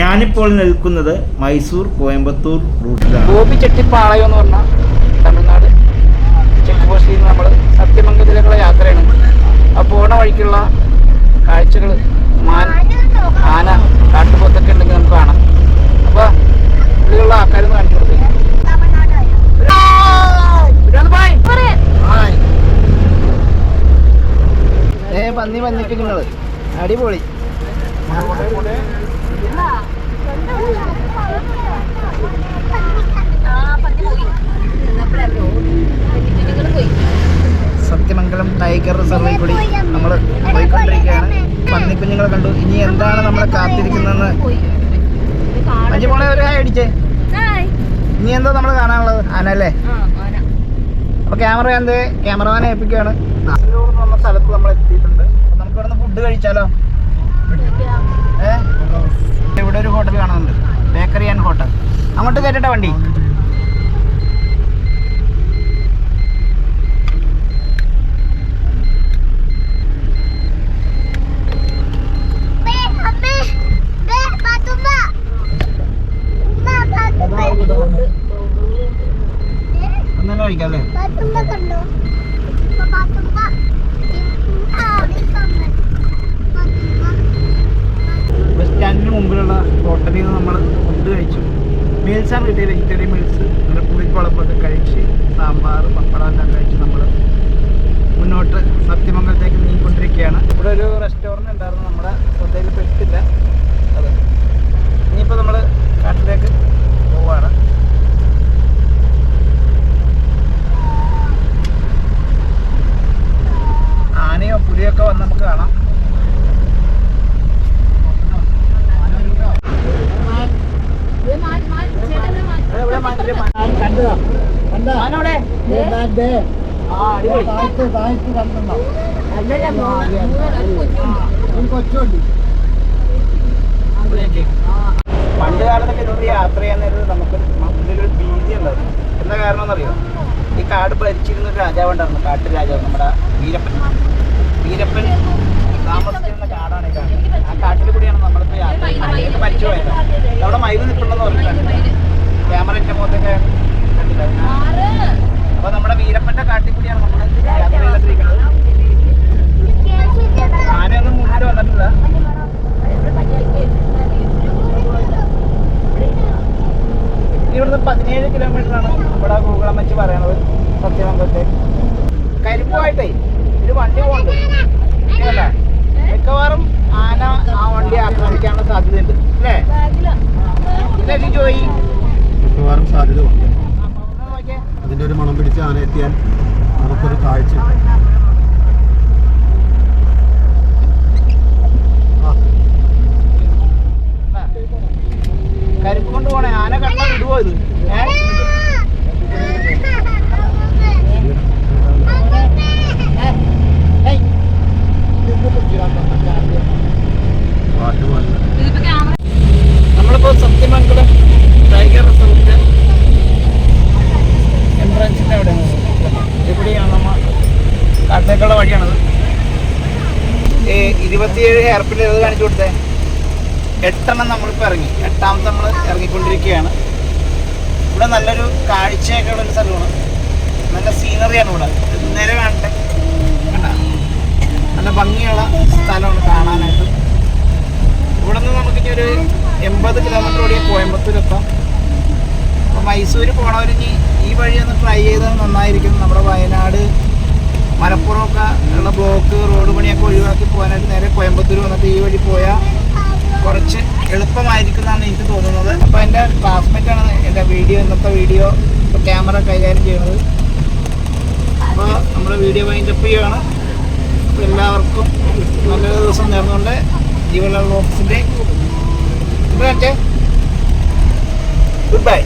ഞാനിപ്പോൾ നിൽക്കുന്നത് മൈസൂർ കോയമ്പത്തൂർ റൂട്ടിലാണ്. ഗോപി ചെട്ടിപ്പാളയം എന്ന് പറഞ്ഞാൽ തമിഴ്നാട്. ചെക്ക് പോസ്റ്റിൽ നിന്ന് നമ്മൾ സത്യമംഗലത്തിലേക്കുള്ള യാത്രയാണ്. ആ പോണ വഴിക്കുള്ള കാഴ്ചകൾ മാൻ ആന കാട്ടുപോത്തൊക്കെ ഉണ്ടെങ്കിൽ നമുക്ക് കാണാം. അപ്പോൾ ഇവിടെയുള്ള ആൾക്കാരൊന്ന് കാണിച്ചു കൊടുത്തേ ഏ പന്നി പന്നിക്ക് നിങ്ങൾ. അടിപൊളി. സത്യമംഗലം ടൈഗർ റിസർവിൽ കൂടി നമ്മൾ പോയിക്കൊണ്ടിരിക്കുകയാണ്. പന്നിക്കുഞ്ഞുങ്ങളെ കണ്ടു. ഇനി എന്താണ് നമ്മളെ കാത്തിരിക്കുന്നതെന്ന്? അഞ്ചു മോളെ ഒരു ഹായ് അടിച്ചേ. ഇനി എന്താ നമ്മൾ കാണാനുള്ളത്? ആനല്ലേ അപ്പൊ ക്യാമറ എന്ത്? ക്യാമറമാനെ ഏൽപ്പിക്കുകയാണ്. സ്ഥലത്ത് നമ്മൾ എത്തിയിട്ടുണ്ട് നമുക്ക് ഇവിടെ ഫുഡ് കഴിച്ചാലോ ഇവിടെ ഒരു ഹോട്ടൽ കാണുന്നുണ്ട്. ബേക്കറി ആൻഡ് ഹോട്ടൽ അങ്ങോട്ട് കയറ്റട്ടെ വണ്ടി? ഒന്നല്ലേ കഴിക്കാം അല്ലേ സ്റ്റാൻഡിന് മുമ്പിലുള്ള ഹോട്ടലിൽ നിന്ന് നമ്മൾ ഫുഡ് കഴിച്ചു. മീൽസാണ് കിട്ടിയത്. വെജിറ്റേറിയൻ മീൽസ് നല്ല പുളിക്കുളപ്പൊക്കെ കഴിച്ച് സാമ്പാർ പപ്പടം എല്ലാം കഴിച്ച് നമ്മൾ മുന്നോട്ട് സത്യമംഗലത്തേക്ക് നീങ്ങിക്കൊണ്ടിരിക്കുകയാണ്. ഇവിടെ ഒരു റെസ്റ്റോറന്റ് ഉണ്ടായിരുന്നു. നമ്മുടെ ശ്രദ്ധയിൽ പെട്ടില്ല. അത് ഇനിയിപ്പോൾ നമ്മൾ കാട്ടിലേക്ക് പോവാണ്. ആനയോ പുലിയൊക്കെ വന്ന് നമുക്ക് കാണാം എവിടെ മാനില്ലേ? മാനവിടെ? ആ, അടിപൊളി. പണ്ട് കാലത്തൊക്കെ ഇതിലൂടെ യാത്ര ചെയ്യാൻ നമുക്ക് മുന്നിലൊരു ഭീതി ഉണ്ടായിരുന്നു എന്താ കാരണം എന്നറിയോ ഈ കാട് ഭരിച്ചിരുന്ന ഒരു രാജാവ് ഉണ്ടായിരുന്നു കാട്ടു രാജാവ് നമ്മുടെ വീരപ്പൻ വീരപ്പൻ താമസിച്ചിരുന്ന കാടാണ് ഈ കാട്ടിൽ കൂടിയാണ് നമ്മളിപ്പോൾ യാത്ര മരിച്ചു പോയത് അവിടെ മയിൽ നിൽക്കണമെന്ന് പറഞ്ഞിട്ടുണ്ട്. ക്യാമറ എന്റെ മുഖത്തൊക്കെ അപ്പൊ നമ്മുടെ വീരപ്പന്റെ കാട്ടിക്കുടിയാണ് നമ്മൾ യാത്ര ചെയ്തിരിക്കുന്നത് ആനയൊന്നും മുന്നോട്ട് വന്നിട്ടില്ല. ഇവിടുന്ന് പതിനേഴ് കിലോമീറ്റർ ആണ് നമ്മുടെ ഗൂഗിൾ അമ്മച്ച് പറയണത് സത്യമംഗലത്തെ. കരിപ്പുമായിട്ടേ ഒരു വണ്ടി പോകുന്നുണ്ട് കേട്ടാ മിക്കവാറും ആന ആ വണ്ടി ആക്രമിക്കാനുള്ള സാധ്യതയുണ്ട് അല്ലേ ഇല്ലേ ജോയി മിക്കവാറും സാധ്യത ഉണ്ട് ആ, ഒന്ന് അതിന്റെ ഒരു മണം പിടിച്ച് ആന എത്തിയാൽ നമുക്കൊരു കാഴ്ച ആ, കരിപ്പ് കൊണ്ട് പോണേ ആന കണ്ടാ വിടുവോ ഇത് ഏ ഏയ്. കാറ്റ് പോലെ. നമ്മളിപ്പോ സത്യമംഗലം ടൈഗർ റിസർവിന്റെ എൻട്രൻസിന്റെ അവിടെ ഇവിടെയാണ് നമ്മ കാട്ടിലേക്കുള്ള വഴിയാണത് ഇരുപത്തിയേഴ് ഹെയർപിൻ ഏത് കാണിച്ചു കൊടുത്തേ? എട്ടെണ്ണം നമ്മളിപ്പോൾ ഇറങ്ങി. എട്ടാമത്തെ നമ്മൾ ഇറങ്ങിക്കൊണ്ടിരിക്കുകയാണ്. ഇവിടെ നല്ലൊരു കാഴ്ചയൊക്കെ ഉള്ള ഒരു സ്ഥലമാണ്. നല്ല സീനറിയാണ് ഇവിടെ. നേരെ കാണട്ടെ. കണ്ടാ? നല്ല ഭംഗിയുള്ള സ്ഥലമാണ് കാണാനായിട്ട്. ഇവിടെ നിന്ന് നമുക്ക് ഇനി ഒരു എൺപത് കിലോമീറ്റർ ഓടിയ കോയമ്പത്തൂർ എത്താം അപ്പോൾ മൈസൂർ പോണവരിനി ഈ വഴി ഒന്ന് ട്രൈ ചെയ്താൽ നന്നായിരിക്കും നമ്മുടെ വയനാട്. പോകാനായിട്ട് നേരെ കോയമ്പത്തൂർ വന്നിട്ട് ഈ വഴി പോയാൽ കുറച്ച് എളുപ്പമായിരിക്കും എന്നാണ് എനിക്ക് തോന്നുന്നത്. അപ്പോൾ എന്റെ ക്ലാസ്മേറ്റാണ് എന്റെ വീഡിയോ ഇന്നത്തെ വീഡിയോ ക്യാമറ കൈകാര്യം ചെയ്യുന്നത്. അപ്പോൾ നമ്മൾ വീഡിയോ വൈൻഡപ്പ് ചെയ്യുകയാണ് അപ്പോൾ എല്ലാവർക്കും നല്ലൊരു ദിവസം നേർന്നുകൊണ്ട് ജീവനുള്ള ഓഫീസിന്റെ ഗുഡ് ബൈ